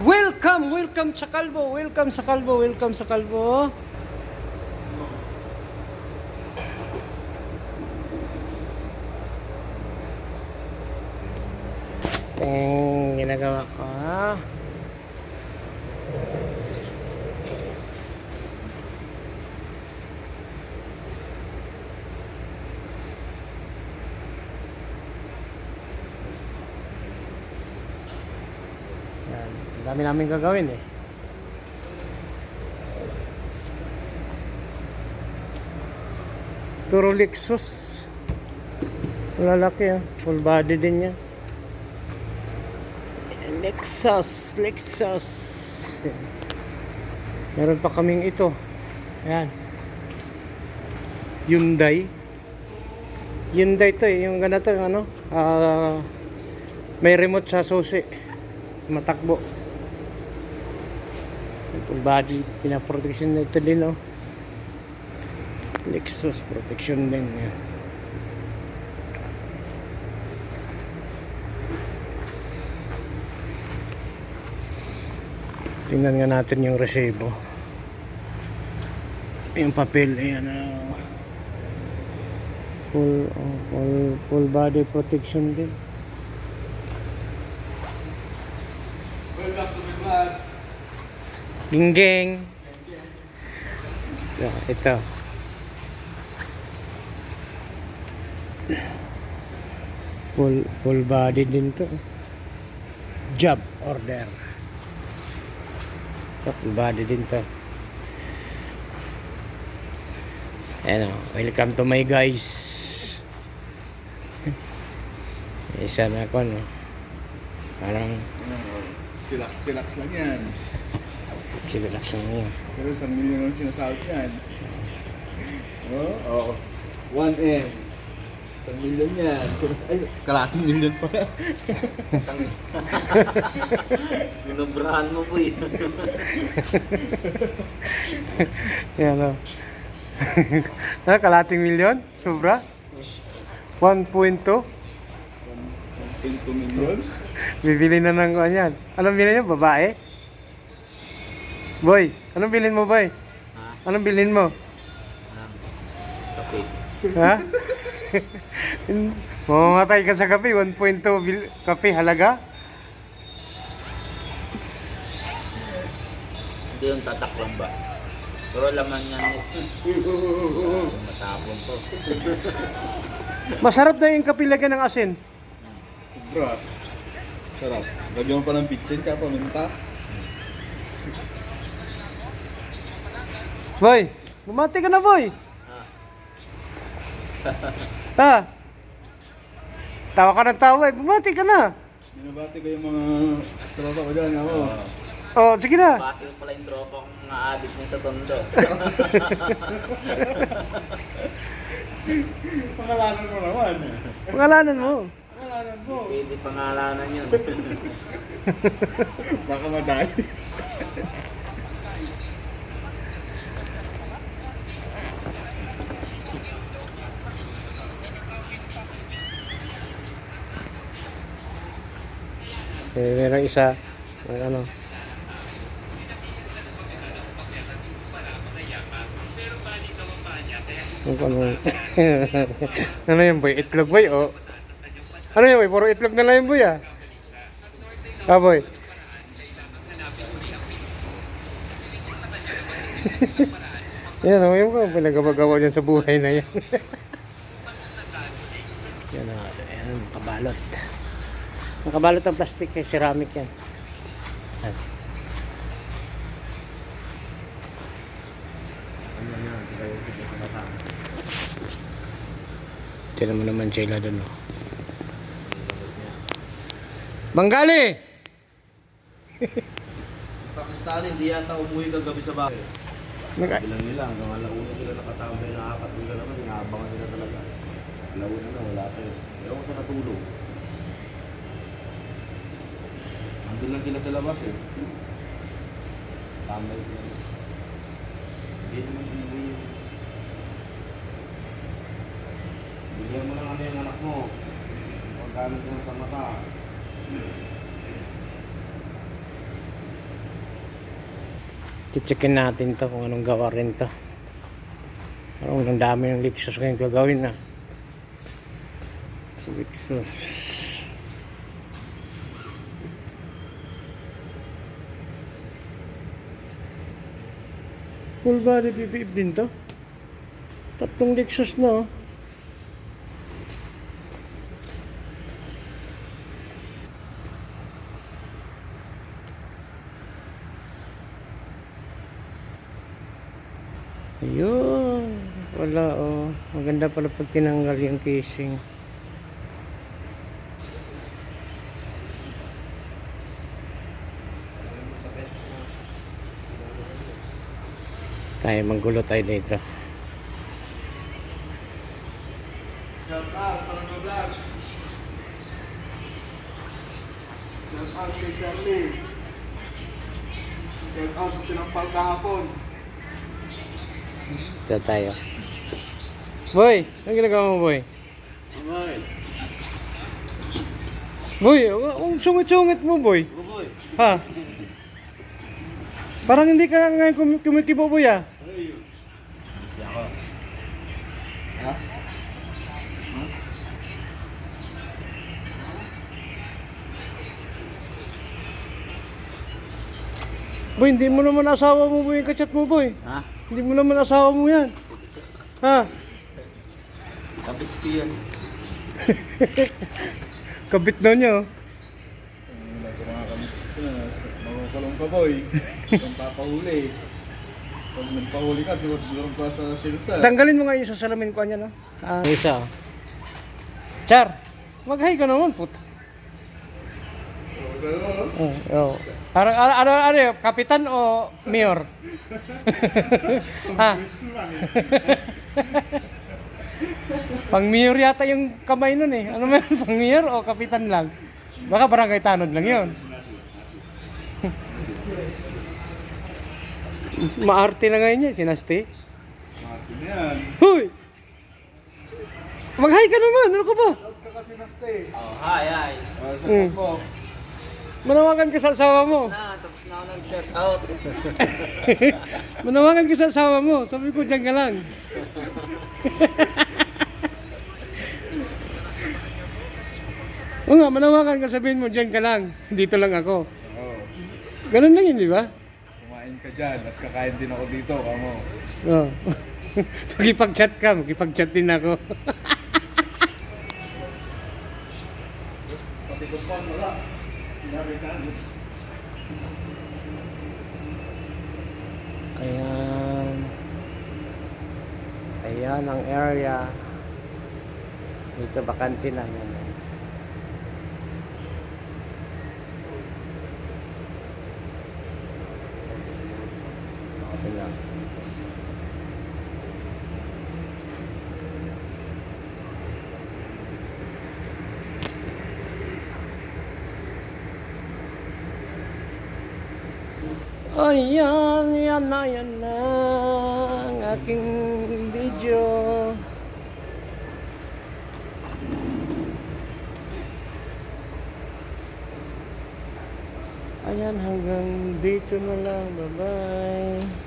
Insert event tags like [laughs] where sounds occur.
Welcome, welcome sa Kalbo, welcome sa Kalbo, welcome sa Kalbo. Ting, ginagawa ko ha. Dami namin gagawin eh. Puro Lexus. Lalaki ah. Full body din yan. Lexus, Lexus. Meron pa kaming ito. Ayan. Hyundai. Hyundai to eh. Yung ganito, yung ano. ah, may remote sa susi. Matakbo. Full body. Pinaprotection na ito din oh. Lexus protection din. Yan. Tingnan nga natin yung resibo. Yung papel, ayan. ah. full, oh, full, full body protection din. Welcome to my vlog. Ginggeng. Ito, ito. Full, full body din to. Job order. Ito, full body din to. Ayan o, welcome to my guys. Isa na ako, no? Parang Chillax, chillax lang yan. Relax na yun. Pero isang milyon ang sinasabi yan. Oo? Oo. 1M. Isang milyon yan. So, ay, kalating milyon pa. [laughs] Sinobrahan mo po eh. [laughs] Yan o. [laughs] Ah, kalating milyon? Sobra? 1.2? 1.2 million? Bibili na ng ano yan. Anong bilhin niyo? Babae? Boy, anong bilhin mo, boy? Ha? Anong bilhin mo? Um, okay. Ha? [laughs] Mamamatay ka sa kape, 1.2 bil- kape halaga? Hindi yung tatak lang ba? Pero laman yan ito. Matapon to. Masarap na yung kape lagyan ng asin. Bro. Sarap. Lagyan mo pa ng pitchin tsaka paminta. Boy, bumati ka na, boy. ha? Tawa ka ng tawa, eh. bumati ka na. Binabati ko yung mga tropa ko dyan. Ako. Oh, sige na. Bati ko pala yung tropa kong mga adik niya sa tondo. [laughs] Pangalanan mo naman. Pangalanan mo. Pangalanan mo. Pwede pangalanan yun. [laughs] Baka madali. [laughs] Eh, meron isa. May ano. Ano. [laughs] ano yan boy? Itlog boy o? Ano yan boy? Puro itlog na lang yung boy ah. Ah boy. [laughs] yan o, yung mga pinagagawa dyan sa buhay na yan. [laughs] yan o, yan, kabalot. Nakabalot ng plastic kay ceramic yan. Yan. Tiyan mo naman sila doon. Oh. Banggali! Pakistan, hindi yata umuwi kagabi sa bahay. Nag- Bilang nila, hanggang alauna sila nakatambay na apat nila naman, inaabangan sila talaga. Alauna na, wala pa yun. Pero kung sa natulog. Doon lang sila sa labas eh. Tambay sila. Hindi naman inuwi yun. Bigyan mo lang ano yung anak mo. Huwag gamit mo sa mata. Checkin natin to kung anong gawa rin to. Parang ang dami ng Lexus ngayon gagawin ah. na. Lexus. Full body PPF din to. Tatlong Lexus na oh. Ayun. Wala oh. Maganda pala pag tinanggal yung casing. Tayo manggulo tayo dito. Shout out sa mga vlog. Shout out kay Charlie. Shout out sa sinampal kahapon. Dito tayo. Boy! Ano ginagawa mo, boy? Alright. Boy, ang sungit-sungit mo, boy. Buboy. Ha? Parang hindi ka ngayon kum- kumikibo, ah. Busy ako. Boy, hindi mo naman asawa mo, boy, yung kachat mo, boy. Ha? Hindi mo naman asawa mo yan. Ha? Kapit ko yun. [laughs] Kabit daw niya, oh. Makukulong ka boy. Kung papahuli. Pag nagpahuli ka, di mo pa sa shelter. Tanggalin mo nga yung sa salamin ko niya, no? Ah, isa, oh. Char, mag-hi ka naman, puta. Oh, oh. Parang, ano, ano, ano yun, kapitan o mayor? [laughs] ha? [laughs] Pang mayor yata yung kamay nun eh. Ano man, [laughs] pang mayor o kapitan lang? Baka barangay tanod lang yun. Maarte na ngayon niya, sinasti. Martin yan. Hoy! Mag-hi ka naman, ano ka ba? Out ka kasi na stay. Oh, hi, hi. Uh, sa Mm. po. Manawagan ka sa asawa mo. Na, tapos na ako nag-shout out. [laughs] Manawagan ka sa asawa mo. Sabi ko, dyan ka lang. [laughs] Oo nga, manawagan ka sabihin mo, dyan ka lang. Dito lang ako. Oh, Ganun lang yun, di ba? kumain ka dyan at kakain din ako dito, kamo. [laughs] Oo. Magipag-chat ka, magipag-chat din ako. [laughs] Pati ko pa, wala. Sinabi ka. Ayan. Ayan ang area. Dito bakante na yan. Ayan, yan na, yan na ang aking video. Ayan, hanggang dito na lang. Bye-bye.